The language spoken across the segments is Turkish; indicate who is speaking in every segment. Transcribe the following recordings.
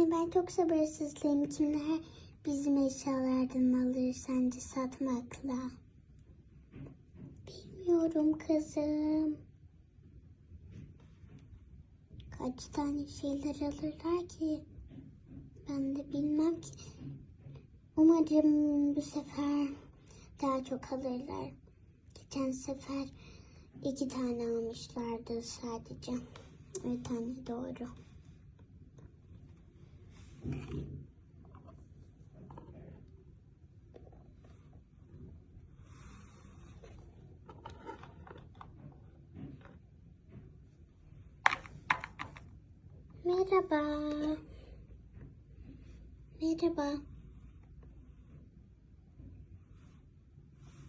Speaker 1: Ben çok sabırsızlıyım. Kimler bizim eşyalardan alır sence satmakla? Bilmiyorum kızım. Kaç tane şeyler alırlar ki? Ben de bilmem ki. Umarım bu sefer daha çok alırlar. Geçen sefer iki tane almışlardı sadece. Bir tane doğru. Merhaba. Merhaba.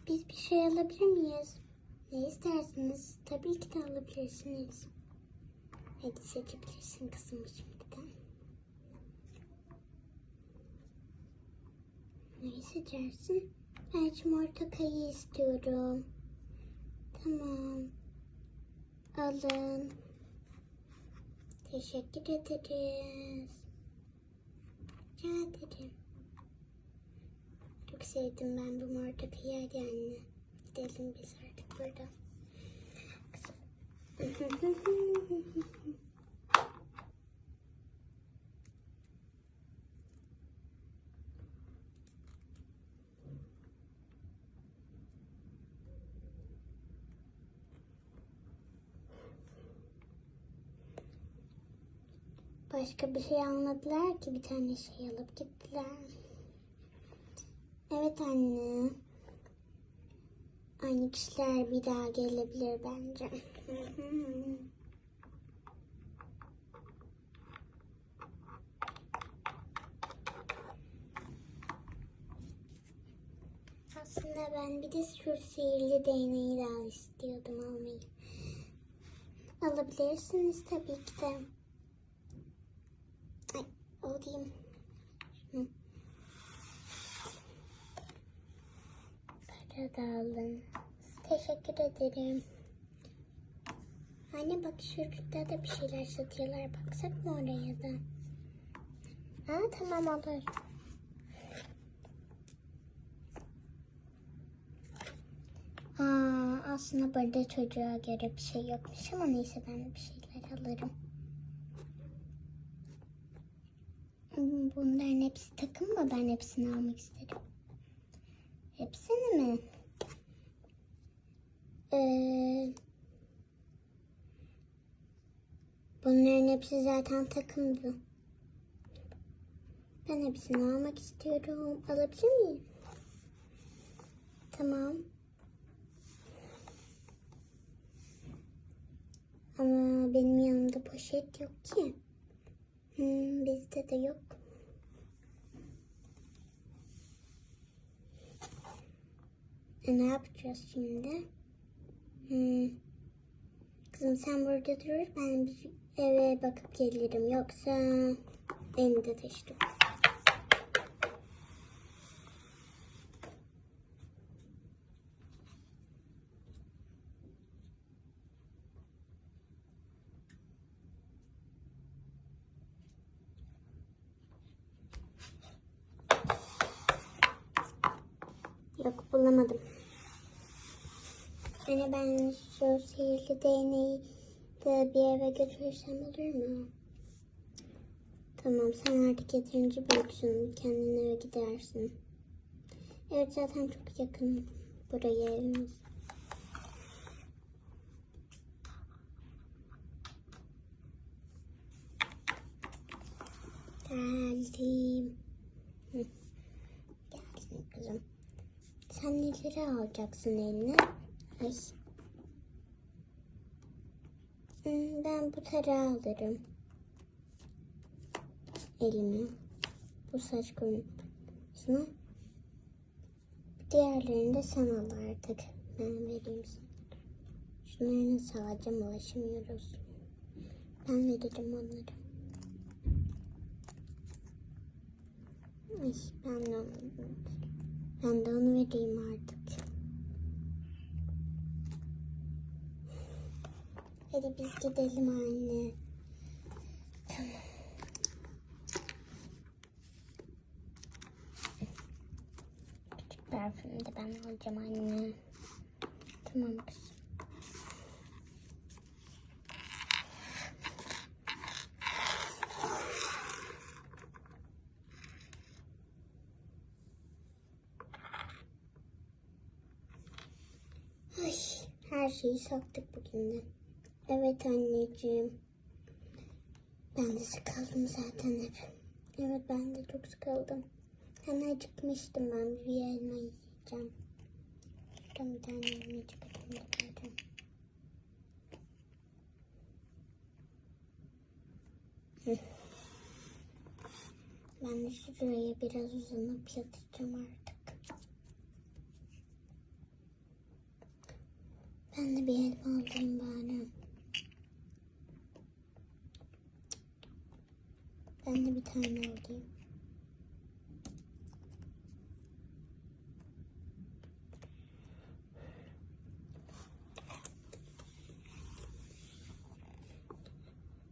Speaker 1: Biz bir şey alabilir miyiz? Ne istersiniz? Tabii ki de alabilirsiniz. Hadi seçebilirsin kızım şimdiden. Neyi seçersin? Ben şimdi orta kayı istiyorum. Tamam. Alın. Teşekkür ederiz. Rica ederim. Çok sevdim ben bu mordakayı hadi anne. Gidelim biz artık buradan. Başka bir şey almadılar ki bir tane şey alıp gittiler. Evet anne. Aynı kişiler bir daha gelebilir bence. Aslında ben bir de şu sihirli değneği daha istiyordum almayı. Alabilirsiniz tabii ki de. Ay, alayım. Hı. Para da alın. Teşekkür ederim. Anne bak şurada da bir şeyler satıyorlar. Baksak mı oraya da? Aa tamam olur. Aa, aslında burada çocuğa göre bir şey yokmuş ama neyse ben bir şeyler alırım. Hmm, Bunların hepsi takım mı? Ben hepsini almak isterim. Hepsini mi? Ee, bunların hepsi zaten takımdı. Ben hepsini almak istiyorum. Alabilir miyim? Tamam. Ama benim yanımda poşet yok ki. Hmm, bizde de yok. E, ne yapacağız şimdi? Hmm. Kızım sen burada dur. Ben bir eve bakıp gelirim. Yoksa elimde taşırım. Yok bulamadım. Hani ben şu sihirli değneği de bir eve götürürsem olur mu? Tamam sen artık yeterince büyüksün. Kendin eve gidersin. Evet zaten çok yakın buraya evimiz. Geldim. Hı. Sen neleri alacaksın eline? Ay. Ben bu tarağı alırım. Elime. Bu saç kurutmasını. Diğerlerini de sen al artık. Ben vereyim sana. Şunları nasıl alacağım ulaşamıyoruz. Ben veririm onları. Ay, ben de onu ben de onu vereyim artık. Hadi biz gidelim anne. Tamam. Küçük parfümü de ben alacağım anne. Tamam kızım. Her şeyi sattık bugün de. Evet anneciğim. Ben de sıkıldım zaten hep. Evet ben de çok sıkıldım. Hani acıkmıştım ben bir elma yiyeceğim. Şuradan bir tane elma çıkartayım. Hı. Ben de şuraya biraz uzanıp yatacağım artık. De bir elma alayım bari. Ben de bir tane alayım.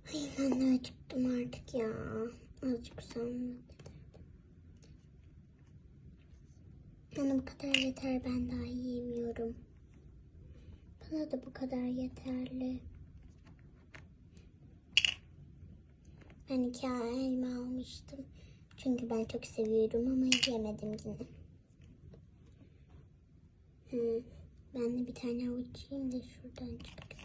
Speaker 1: Ay ben de acıktım artık ya. Azıcık sonra. Yani bu kadar yeter ben daha yiyemiyorum. Bana da bu kadar yeterli. Ben iki elma almıştım. Çünkü ben çok seviyorum ama yemedim yine. Hı. Ben de bir tane avuç yiyeyim de şuradan çıkayım.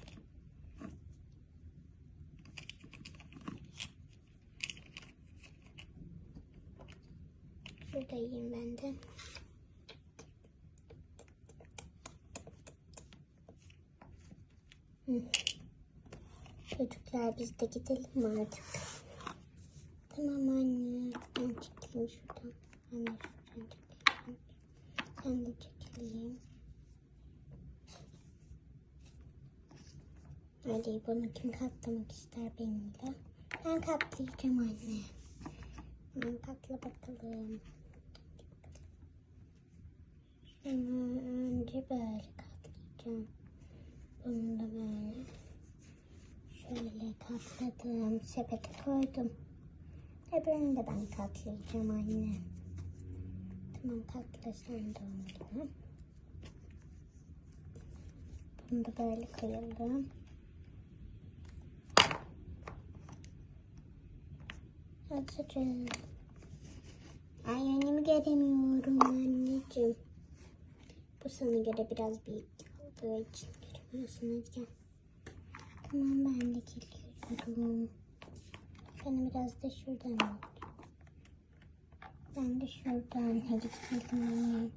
Speaker 1: Şurada yiyeyim ben de. Çocuklar biz de gidelim mi artık? Tamam anne. Ben çekileyim şuradan. Ben de şuradan çekileyim. Ben de çekileyim. Hadi bunu kim katlamak ister benimle? Ben katlayacağım anne. Ben katla bakalım. Şunu önce böyle katlayacağım. Bunu da böyle. Şöyle katladım. Sepete koydum. Öbürünü de ben katlayacağım anne. Tamam katla sen de onu. Bunu da böyle koyalım. Hazırız. Ay önümü göremiyorum anneciğim. Bu sana göre biraz büyük olduğu için gel. Tamam ben de geliyorum. Ben biraz da şuradan. Ben de şuradan hadi gidelim.